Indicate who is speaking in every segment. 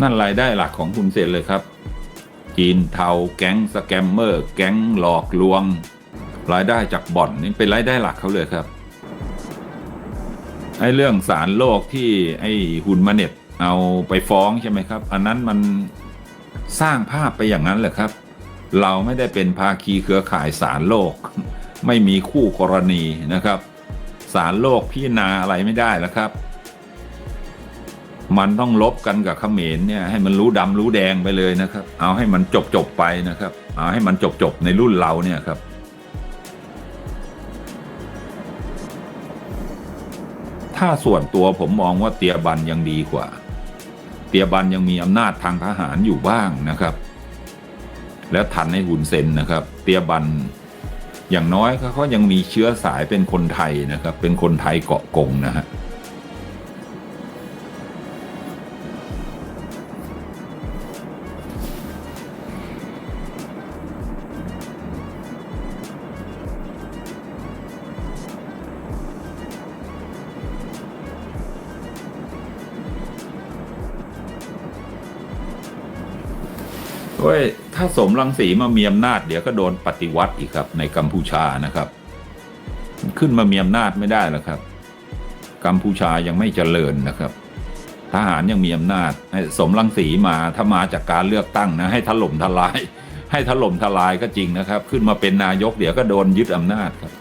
Speaker 1: นั่นรายได้หลักของคุณเสร็จเลยครับ จีนเทาแก๊งสแกมเมอร์ แก๊งหลอกลวง รายได้จากบ่อนนี่เป็นรายได้หลักเขาเลยครับไอ้เรื่องสารโลกที่ไอ้หุ่นมาเน็ตเอาไปฟ้องใช่ไหมครับ อันนั้นมันสร้างภาพไปอย่างนั้นแหละครับ เราไม่ได้เป็นภาคีเครือข่ายสารโลก ไม่มีคู่กรณีนะครับ สารโลกพิจารณาอะไรไม่ได้แล้วครับ มันต้องลบกันกับเขมรเนี่ยให้มันรู้ดำรู้แดงไปเลยนะครับ เอาให้มันจบจบไปนะครับ เอาให้มันจบจบในรุ่นเราเนี่ยครับ ถ้าส่วนตัวผมมองว่าเตียบันยังดีกว่า เตียบันยังมีอำนาจทางทหารอยู่บ้างนะครับ แล้วทันให้หุ่นเซนนะครับ เตียบันอย่างน้อยเขาก็ยังมีเชื้อสายเป็นคนไทยนะครับ เป็นคนไทยเกาะกงนะฮะ เว้ยถ้าสมรังสีมามีอำนาจเดี๋ยวก็โดนปฏิวัติอีกครับ ในกัมพูชานะครับ ขึ้นมามีอำนาจไม่ได้แล้วครับ กัมพูชายังไม่เจริญนะครับ ทหารยังมีอำนาจให้สมรังสีมาถ้ามาจากการเลือกตั้งนะ ให้ถล่มทลาย ให้ถล่มทลายก็จริงนะครับ ขึ้นมาเป็นนายก เดี๋ยวก็โดนยึดอำนาจครับ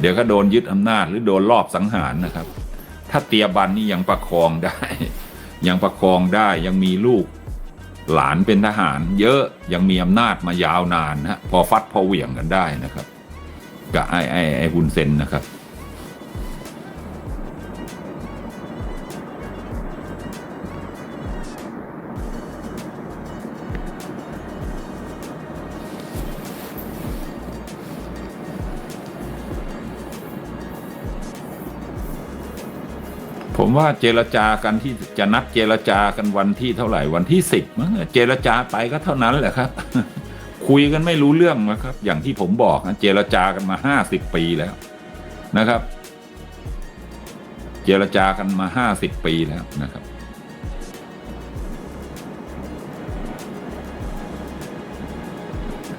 Speaker 1: เดี๋ยวก็โดนยึดอำนาจหรือโดนลอบสังหารนะครับ ถ้าเตียบันนี่ยังประคองได้ ยังประคองได้ยังมีลูก หลานเป็นทหารเยอะยังมีอำนาจมายาวนานนะฮะพอฟัดพอเหวี่ยงกันได้นะครับ กับไอ้ไอ้ไอ้ฮุนเซนนะครับ ผมว่าเจรจากันที่จะนัดเจรจากันวันที่เท่าไหร่วันที่สิบมั้งเจรจาไปก็เท่านั้นแหละครับ คุยกันไม่รู้เรื่องนะครับ อย่างที่ผมบอกนะเจรจากันมาห้าสิบปีแล้วนะครับ เจรจากันมาห้าสิบปีแล้วนะครับ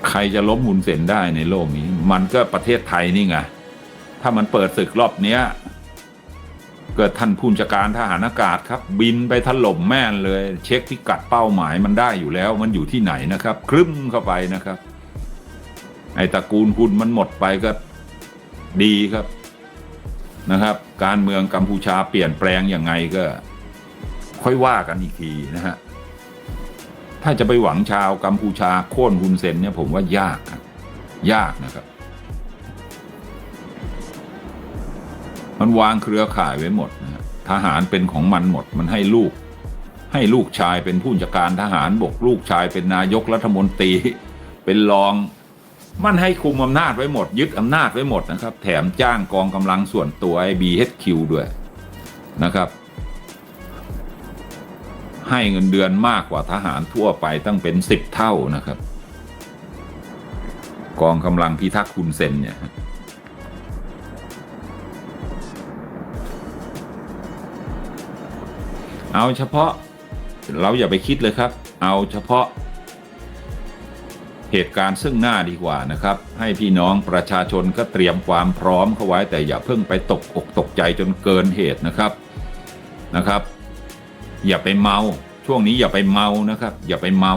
Speaker 1: ใครจะล้มหุนเซนได้ในโลกนี้ มันก็ประเทศไทยนี่ไงถ้ามันเปิดศึกรอบเนี้ย เกิดท่านผู้บัญชาการทหารอากาศครับ บินไปถล่มแม่นเลย เช็คพิกัดเป้าหมายมันได้อยู่แล้ว มันอยู่ที่ไหนนะครับครึ้มเข้าไปนะครับ ไอตระกูลคุณมันหมดไปก็ดีครับนะครับ การเมืองกัมพูชาเปลี่ยนแปลงยังไงก็ ค่อยว่ากันอีกทีนะฮะถ้าจะไปหวังชาวกัมพูชาโค่นฮุนเซนเนี่ยผมว่ายาก ยากนะครับ มันวางเครือข่ายไว้หมดนะทหารเป็นของมันหมด มันให้ลูก ให้ลูกชายเป็นผู้จัดการทหารบกลูกชายเป็นนายกรัฐมนตรี เป็นรอง มันให้คุมอำนาจไว้หมด ยึดอำนาจไว้หมดนะครับ แถมจ้างกองกำลังส่วนตัวไอ้ BHQ ด้วยนะครับ ให้เงินเดือนมากกว่าทหารทั่วไปตั้งเป็นสิบเท่านะครับ กองกำลังพิทักษ์คุณเซนเนี่ย เอาเฉพาะเราอย่าไปคิดเลยครับ เอาเฉพาะเหตุการณ์ซึ่งหน้าดีกว่านะครับ ให้พี่น้องประชาชนก็เตรียมความพร้อมเข้าไว้ แต่อย่าเพิ่งไปตกอกตกใจจนเกินเหตุนะครับนะครับ อย่าไปเมาช่วงนี้อย่าไปเมานะครับ อย่าไปเมา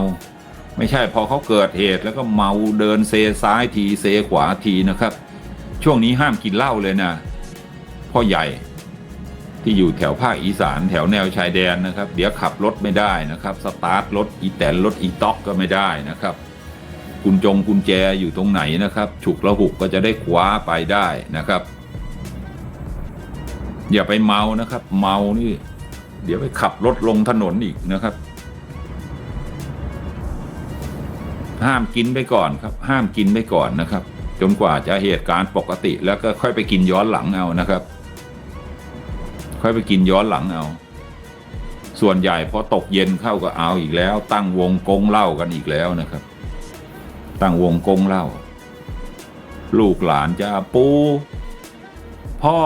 Speaker 1: ไม่ใช่พอเขาเกิดเหตุแล้วก็เมาเดินเซซ้ายทีเซขวาทีนะครับ ช่วงนี้ห้ามกินเหล้าเลยนะพ่อใหญ่ ที่อยู่แถวภาคอีสานแถวแนวชายแดนนะครับ เดี๋ยวขับรถไม่ได้นะครับ สตาร์ทรถอีแตนรถอีต็อกก็ไม่ได้นะครับกุญจงกุญแจอยู่ตรงไหนนะครับ ฉุกละหุกก็จะได้คว้าไปได้นะครับ อย่าไปเมานะครับ เมานี่ เดี๋ยวไปขับรถลงถนนอีกนะครับ ห้ามกินไปก่อนครับ ห้ามกินไปก่อนนะครับ จนกว่าจะเหตุการณ์ปกติแล้วก็ค่อยไปกินย้อนหลังเอานะครับ ค่อยไปกินย้อนหลังเอา ส่วนใหญ่พอตกเย็นเข้าก็เอาอีกแล้ว ตั้งวงกงเล้ากันอีกแล้วนะครับ ตั้งวงกงเล้าลูกหลานจะปู พ่อ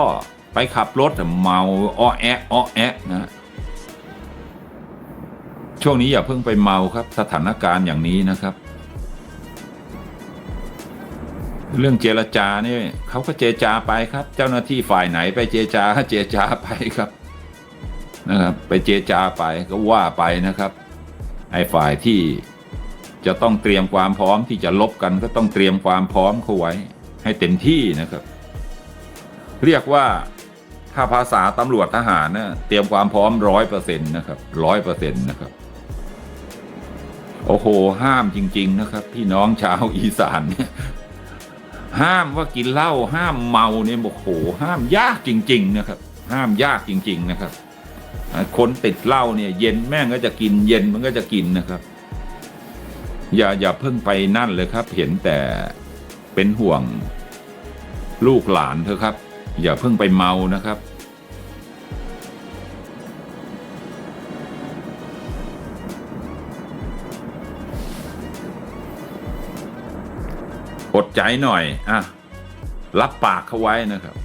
Speaker 1: ไปขับรถเมาอ้อแอะอ้อแอะนะช่วงนี้อย่าเพิ่งไปเมาครับ สถานการณ์อย่างนี้นะครับ เรื่องเจรจาเนี่ยเขาก็เจรจาไปครับ เจ้าหน้าที่ฝ่ายไหนไปเจรจาก็เจรจาไปครับนะครับ ไปเจรจาไปก็ว่าไปนะครับไอ้ฝ่ายที่จะต้องเตรียมความพร้อมที่จะลบกันก็ต้องเตรียมความพร้อมเข้าไว้ ให้เต็มที่นะครับ เรียกว่าถ้าภาษาตำรวจทหารนะเตรียมความพร้อมร้อยเปอร์เซ็นต์นะครับร้อยเปอร์เซ็นต์นะครับโอ้โหห้ามจริง ๆ นะครับ พี่น้องชาวอีสานเนี่ย ห้ามว่ากินเหล้าห้ามเมาเนี่ยบอกโหห้ามยากจริง ๆ นะครับ ห้ามยากจริง ๆ นะครับคนติดเหล้าเนี่ย เย็นแม่งก็จะกิน เย็นมันก็จะกินนะครับ อย่าอย่าเพิ่งไปนั่นเลยครับ เห็นแต่เป็นห่วงลูกหลานเถอะครับ อย่าเพิ่งไปเมานะครับ ใจหน่อยอะรับปากเขาไว้นะครับ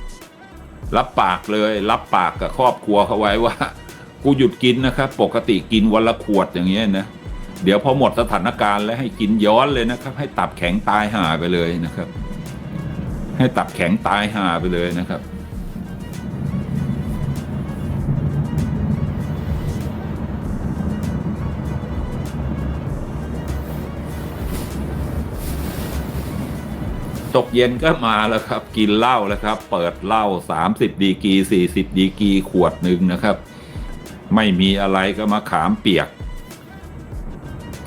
Speaker 1: รับปากเลย รับปากกับครอบครัวเขาไว้ว่า กูหยุดกินนะครับ ปกติกินวันละขวดอย่างเงี้ยนะเดี๋ยวพอหมดสถานการณ์แล้วให้กินย้อนเลยนะครับ ให้ตับแข็งตายห่าไปเลยนะครับ ให้ตับแข็งตายห่าไปเลยนะครับ ตกเย็นก็มาแล้วครับ กินเหล้าแล้วครับ เปิดเหล้า30 ดีกี40 ดีกีขวดหนึ่งนะครับ ไม่มีอะไรก็มาขามเปียก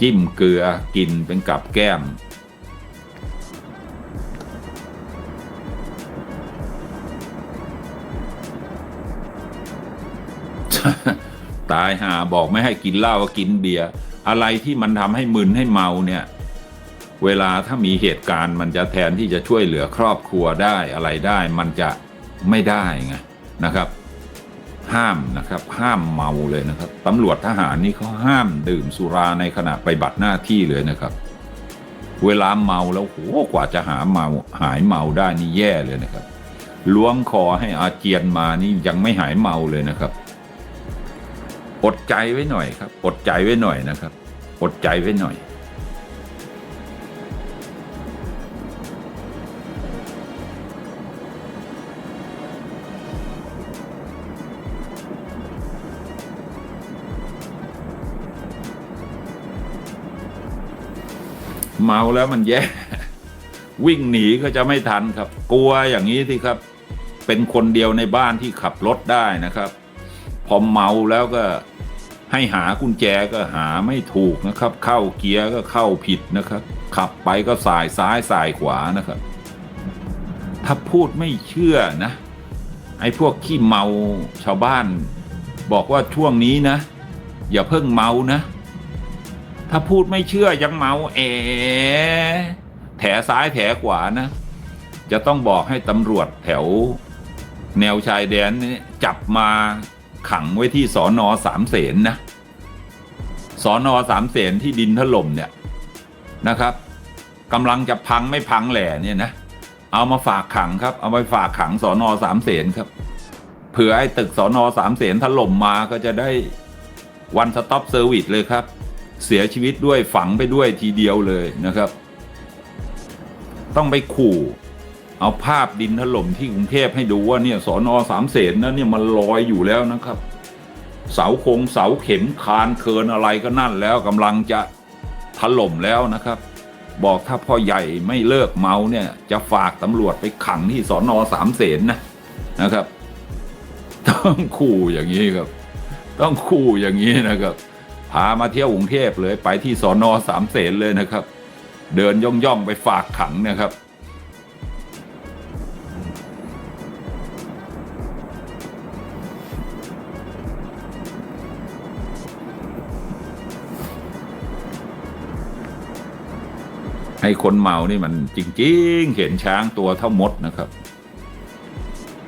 Speaker 1: จิ้มเกลือกินเป็นกับแก้ม ตายหาบอกไม่ให้กินเหล้าก็กินเบียร์อะไรที่มันทำให้มึนให้เมาเนี่ย เวลาถ้ามีเหตุการณ์มันจะแทนที่จะช่วยเหลือครอบครัวได้อะไรได้ มันจะไม่ได้ไงนะครับ ห้ามนะครับห้ามเมาเลยนะครับตำรวจทหารนี่เขาห้ามดื่มสุราในขณะไปบัตรหน้าที่เลยนะครับ เวลาเมาแล้วโหกว่าจะหาเมาหายเมาได้นี่แย่เลยนะครับล้วงคอให้อาเจียนมานี่ยังไม่หายเมาเลยนะครับ อดใจไว้หน่อยครับ อดใจไว้หน่อยนะครับ อดใจไว้หน่อย เมาแล้วมันแย่ วิ่งหนีก็จะไม่ทันครับ กลัวอย่างนี้ที่ครับ เป็นคนเดียวในบ้านที่ขับรถได้นะครับ พอเมาแล้วก็ให้หากุญแจก็หาไม่ถูกนะครับ เข้าเกียร์ก็เข้าผิดนะครับ ขับไปก็สายซ้ายสายขวานะครับ ถ้าพูดไม่เชื่อนะ ไอ้พวกขี้เมาชาวบ้าน บอกว่าช่วงนี้นะ อย่าเพิ่งเมานะ ถ้าพูดไม่เชื่อยังเมาแอแถซ้ายแถขวานะ จะต้องบอกให้ตำรวจแถว แนวชายแดนนี่จับมาขังไว้ที่สอนอสามเสนนะสอนอสามเสนที่ดินถล่มเนี่ยนะครับกำลังจะพังไม่พังแหล่เนี่ยนะ เอามาฝากขังครับ เอาไปฝากขังสอนอสามเสนครับเผื่อไอ้ตึกสอนอสามเสนถล่มมาก็จะได้วันสต็อปเซอร์วิสเลยครับ เสียชีวิตด้วยฝังไปด้วยทีเดียวเลยนะครับ ต้องไปขู่ เอาภาพดินถล่มที่กรุงเทพให้ดูว่าเนี่ยสอนอสามเสนนะเนี่ยมันลอยอยู่แล้วนะครับ เสาคงเสาเข็มคานเคินอะไรก็นั่นแล้วกำลังจะถล่มแล้วนะครับ บอกถ้าพ่อใหญ่ไม่เลิกเมาเนี่ย จะฝากตำรวจไปขังที่สอนอสามเสนนะนะครับ ต้องขู่อย่างนี้ครับ ต้องขู่อย่างนี้นะครับ พามาเที่ยวกรุงเทพเลยไปที่สอนอสามเสนเลยนะครับ เดินย่องย่องไปฝากขังนะครับ ให้คนเมานี่มันจริง ๆ เห็นช้างตัวเท่ามดนะครับ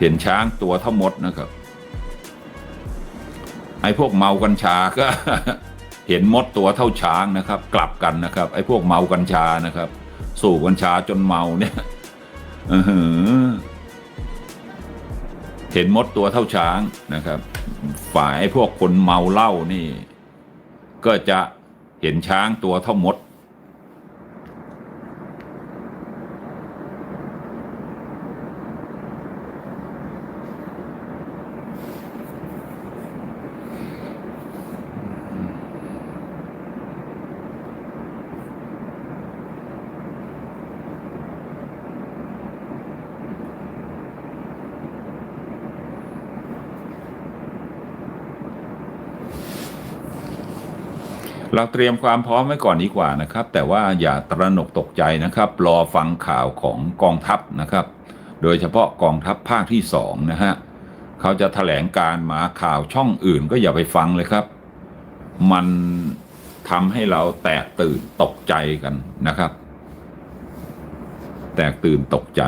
Speaker 1: เห็นช้างตัวเท่ามดนะครับไอ้พวกเมากัญชาก็ เห็นมดตัวเท่าช้างนะครับ กลับกันนะครับ ไอ้พวกเมากัญชานะครับ สูบกัญชาจนเมาเนี่ยเห็นมดตัวเท่าช้างนะครับ ฝ่ายพวกคนเมาเหล้านี่ ก็จะเห็นช้างตัวเท่ามด เราเตรียมความพร้อมไว้ก่อนดีกว่านะครับ แต่ว่าอย่าตระหนกตกใจนะครับ รอฟังข่าวของกองทัพนะครับ โดยเฉพาะกองทัพภาคที่สองนะฮะเขาจะแถลงการมาข่าวช่องอื่นก็อย่าไปฟังเลยครับ มันทำให้เราแตกตื่นตกใจกันนะครับ แตกตื่นตกใจ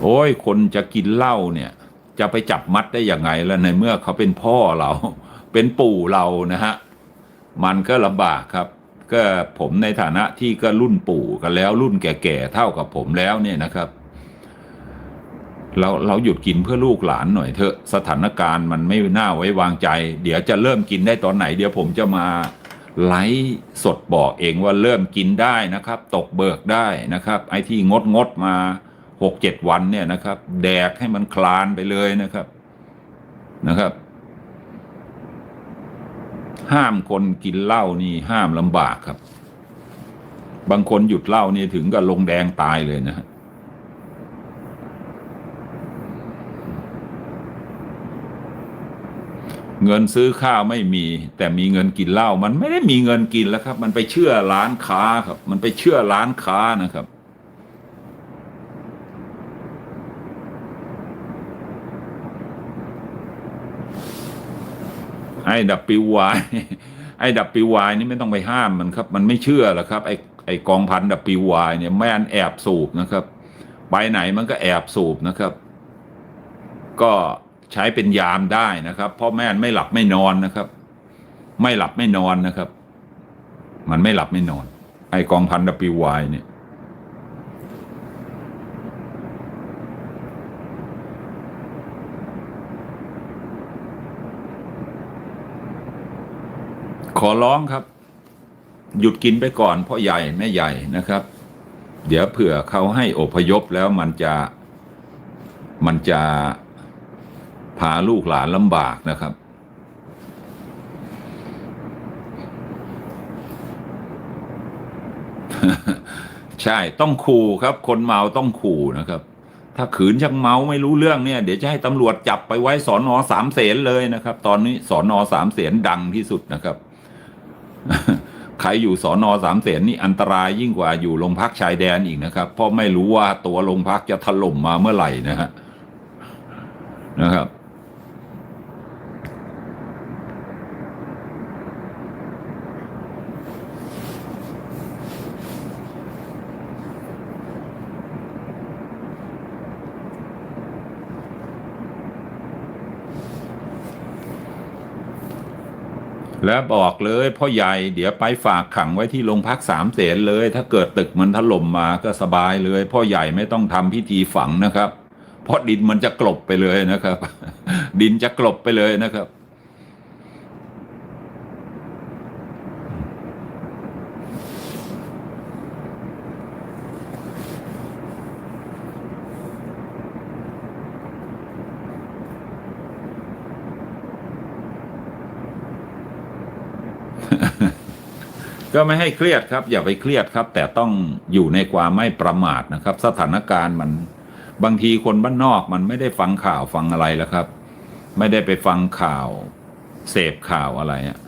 Speaker 1: โอ้ย คนจะกินเหล้าเนี่ย จะไปจับมัดได้ยังไงแล้วในเมื่อเขาเป็นพ่อเรา เป็นปู่เรานะฮะมันก็ลำบากครับ ก็ผมในฐานะที่ก็รุ่นปู่กันแล้ว รุ่นแก่ๆเท่ากับผมแล้วเนี่ยนะครับ เราเราหยุดกินเพื่อลูกหลานหน่อยเถอะสถานการณ์มันไม่น่าไว้วางใจ เดี๋ยวจะเริ่มกินได้ตอนไหน เดี๋ยวผมจะมาไลฟ์สดบอกเองว่าเริ่มกินได้นะครับ ตกเบิกได้นะครับ ไอ้ที่งดงดมา หกเจ็ดวันเนี่ยนะครับ แดกให้มันคลานไปเลยนะครับนะครับ ห้ามคนกินเหล้านี่ห้ามลำบากครับ บางคนหยุดเหล้านี่ถึงกับลงแดงตายเลยนะฮะเงินซื้อข้าวไม่มี แต่มีเงินกินเหล้ามันไม่ได้มีเงินกินแล้วครับ มันไปเชื่อร้านค้าครับ มันไปเชื่อร้านค้านะครับ ไอ้ดับปิววายไอ้ดับปิววายนี่ไม่ต้องไปห้ามมันครับ มันไม่เชื่อหรอกครับไอ้ไอ้กองพันดับปิววายเนี่ยแม่นแอบสูบนะครับ ไปไหนมันก็แอบสูบนะครับ ก็ใช้เป็นยามได้นะครับเพราะแม่นไม่หลับไม่นอนนะครับ ไม่หลับไม่นอนนะครับ มันไม่หลับไม่นอน ไอ้กองพันดับปิววายเนี่ย ขอร้องครับ หยุดกินไปก่อนพ่อใหญ่แม่ใหญ่นะครับ เดี๋ยวเผื่อเขาให้อพยพแล้วมันจะมันจะพาลูกหลานลำบากนะครับ ใช่ต้องขู่ครับ คนเมาต้องขู่นะครับ ถ้าขืนชังเมาไม่รู้เรื่องเนี่ย เดี๋ยวจะให้ตำรวจจับไปไว้สอนอสามเสนเลยนะครับ ตอนนี้สอนอสามเสนดังที่สุดนะครับ ใครอยู่สอนอสามเสนนี่อันตรายยิ่งกว่าอยู่โรงพักชายแดนอีกนะครับ เพราะไม่รู้ว่าตัวโรงพักจะถล่มมาเมื่อไหร่นะฮะนะครับ แล้วบอกเลยพ่อใหญ่เดี๋ยวไปฝากขังไว้ที่โรงพักสามเสนเลย ถ้าเกิดตึกมันถล่มมาก็สบายเลย พ่อใหญ่ไม่ต้องทำพิธีฝังนะครับ เพราะดินมันจะกลบไปเลยนะครับ ดินจะกลบไปเลยนะครับ ก็ไม่ให้เครียดครับ อย่าไปเครียดครับ แต่ต้องอยู่ในความไม่ประมาทนะครับ สถานการณ์มันบางทีคนบ้านนอกมันไม่ได้ฟังข่าวฟังอะไรแล้วครับ ไม่ได้ไปฟังข่าว เสพข่าวอะไรอะ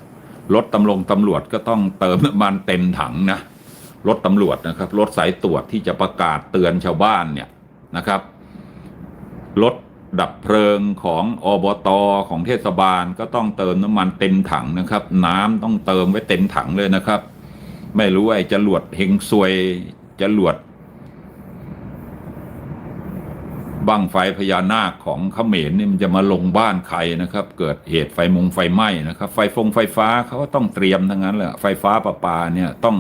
Speaker 1: รถตำรวจตำรวจก็ต้องเติมน้ำมันเต็มถังนะรถตำรวจนะครับรถสายตรวจที่จะประกาศเตือนชาวบ้านเนี่ยนะครับรถดับเพลิงของอบตของเทศบาลก็ต้องเติมน้ำมันเต็มถังนะครับ น้ำต้องเติมไว้เต็มถังเลยนะครับ ไม่รู้ไอ้จรวดเฮงซวยจรวดบั้งไฟพญานาคของเขมรนี่มันจะมาลงบ้านใครนะครับ เกิดเหตุไฟมงไฟไหม้นะครับ ไฟฟงไฟฟ้าเขาก็ต้องเตรียมทั้งนั้นแหละไฟฟ้าประปาเนี่ยต้อง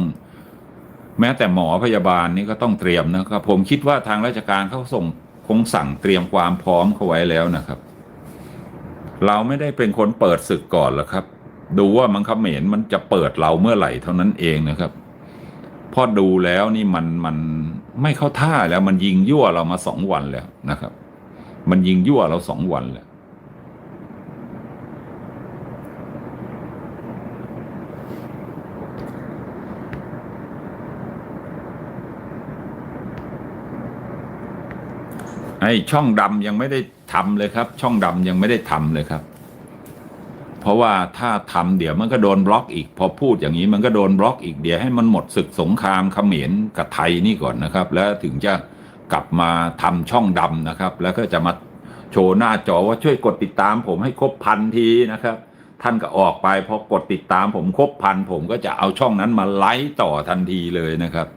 Speaker 1: แม้แต่หมอพยาบาลนี่ก็ต้องเตรียมนะครับ ผมคิดว่าทางราชการเขาส่งคงสั่งเตรียมความพร้อมเขาไว้แล้วนะครับ เราไม่ได้เป็นคนเปิดศึกก่อนหรอกครับ ดูว่ามันเขมรมันจะเปิดเราเมื่อไหร่เท่านั้นเองนะครับพอดูแล้วนี่มันมันไม่เข้าท่าแล้วมันยิงยั่วเรามาสองวันแล้วนะครับ มันยิงยั่วเราสองวันแล้วไอช่องดำยังไม่ได้ทำเลยครับ ช่องดำยังไม่ได้ทำเลยครับ เพราะว่าถ้าทำเดี๋ยวมันก็โดนบล็อกอีก พอพูดอย่างนี้มันก็โดนบล็อกอีกเดี๋ยวให้มันหมดศึกสงครามเขมรกับไทยนี่ก่อนนะครับ แล้วถึงจะกลับมาทำช่องดำนะครับ แล้วก็จะมาโชว์หน้าจอว่าช่วยกดติดตามผมให้ครบพันทีนะครับ ท่านก็ออกไปพอกดติดตามผมครบพันผมก็จะเอาช่องนั้นมาไลฟ์ต่อทันทีเลยนะครับ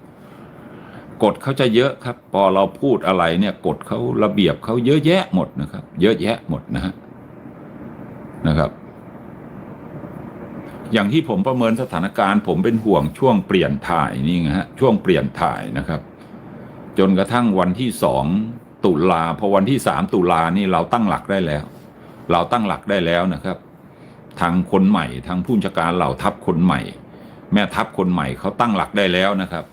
Speaker 1: กฎเขาจะเยอะครับ พอเราพูดอะไรเนี่ยกฎเขาระเบียบเขาเยอะแยะหมดนะครับ เยอะแยะหมดนะฮะนะครับ อย่างที่ผมประเมินสถานการณ์ ผมเป็นห่วงช่วงเปลี่ยนถ่ายนี่ไงฮะช่วงเปลี่ยนถ่ายนะครับ จนกระทั่งวันที่สองตุลาพอวันที่สามตุลานี่เราตั้งหลักได้แล้ว เราตั้งหลักได้แล้วนะครับ ทางคนใหม่ทางผู้จัดการเหล่าทัพคนใหม่ แม่ทัพคนใหม่เขาตั้งหลักได้แล้วนะครับ